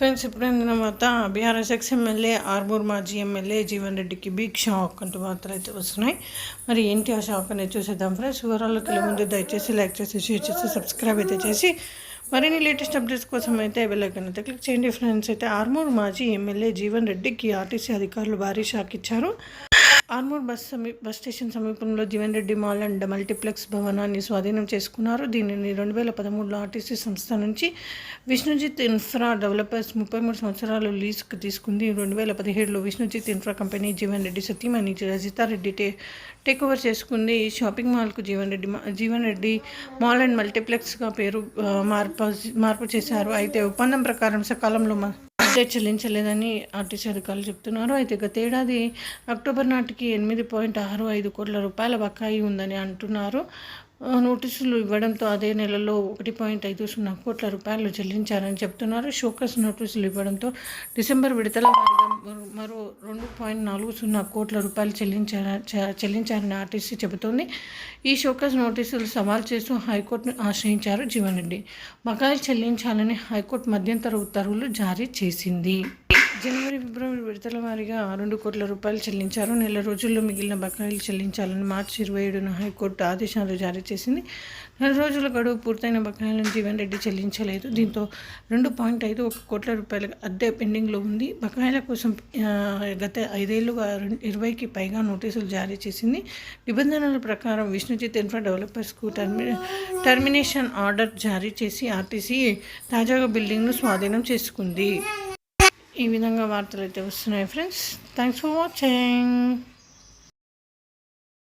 Friends ఇప్పుడైన తర్వాత BRS ex MLA Armoor మాజీ MLA Jeevan రెడ్డికి బిగ్ షాక్ అంటూ వార్తలు అయితే వస్తున్నాయి. మరి ఏంటి ఆ షాక్ అనేది చూసేద్దాం ఫ్రెండ్స్ వివరాల్లోకి వెళ్ళే ముందు దయచేసి లైక్ చేసి షేర్ చేసి సబ్స్క్రైబ్ అయితే చేసి మరిన్ని లేటెస్ట్ అప్డేట్స్ కోసం అయితే బెల్లైకన్ అయితే క్లిక్ చేయండి ఫ్రెండ్స్ అయితే ఆర్మూర్ మాజీ ఎమ్మెల్యే జీవన్ రెడ్డికి ఆర్టీసీ అధికారులు భారీ షాక్ ఇచ్చారు. ఆర్మూర్ బస్ సమీ బస్ స్టేషన్ సమీపంలో Jeevan Reddy mall and multiplex భవనాన్ని స్వాధీనం చేసుకున్నారు. దీనిని రెండు వేల పదమూడులో ఆర్టీసీ సంస్థ నుంచి విష్ణుజిత్ ఇన్ఫ్రా డెవలపర్స్ ముప్పై మూడు సంవత్సరాలు లీజుకు తీసుకుంది. రెండు వేల పదిహేడులో విష్ణుజిత్ ఇన్ఫ్రా కంపెనీ జీవన్ రెడ్డి సతీమణి రజితారెడ్డి టే టేక్ ఓవర్ చేసుకుంది. ఈ షాపింగ్ మాల్కు జీవన్ రెడ్డి జీవన్ రెడ్డి మాల్ అండ్ మల్టీప్లెక్స్గా పేరు మార్పు మార్పు చేశారు. అయితే ఒప్పందం ప్రకారం సకాలంలో మ- అద్దె చెల్లించలేదని ఆర్టీసీ అధికారులు చెప్తున్నారు. అయితే గతేడాది అక్టోబర్ నాటికి ఎనిమిది పాయింట్ ఆరు ఐదు కోట్ల రూపాయల బకాయి ఉందని అంటున్నారు. నోటీసులు ఇవ్వడంతో అదే నెలలో ఒకటి పాయింట్ ఐదు సున్నా కోట్ల రూపాయలు చెల్లించారని చెప్తున్నారు. షోకస్ నోటీసులు ఇవ్వడంతో డిసెంబర్ విడతల మరో- మరో రెండు పాయింట్ నాలుగు సున్నా కోట్ల రూపాయలు చెల్లించార చెల్లించారని ఆర్టీసీ చెబుతోంది. ఈ షోకస్ నోటీసులు సవాల్ చేస్తూ హైకోర్టును ఆశ్రయించారు జీవన్ రెడ్డి. బకాయిలు చెల్లించాలని హైకోర్టు మధ్యంతర ఉత్తర్వులు జారీ చేసింది. జనవరి ఫిబ్రవరి విడతల వారీగా రెండు కోట్ల రూపాయలు చెల్లించారు. నెల రోజుల్లో మిగిలిన బకాయిలు చెల్లించాలని మార్చి ఇరవై ఏడున హైకోర్టు ఆదేశాలు జారీ చేసింది. నెల రోజుల గడువు పూర్తయిన బకాయిలను జీవన్ రెడ్డి చెల్లించలేదు. దీంతో రెండు పాయింట్ ఐదు ఒక కోట్ల రూపాయల అద్దె పెండింగ్లో ఉంది. బకాయిల కోసం గత ఐదేళ్ళుగా రెండు- ఇరవైకి పైగా నోటీసులు జారీ చేసింది. నిబంధనల ప్రకారం విష్ణుజిత్ ఇన్ఫ్రా డెవలపర్స్కు టర్మి టర్మినేషన్ ఆర్డర్ జారీ చేసి ఆర్టీసీ తాజాగా బిల్డింగ్ను స్వాధీనం చేసుకుంది. ఈ విధంగా వార్తలు అయితే వస్తున్నాయి ఫ్రెండ్స్ థ్యాంక్స్ ఫర్ వాచింగ్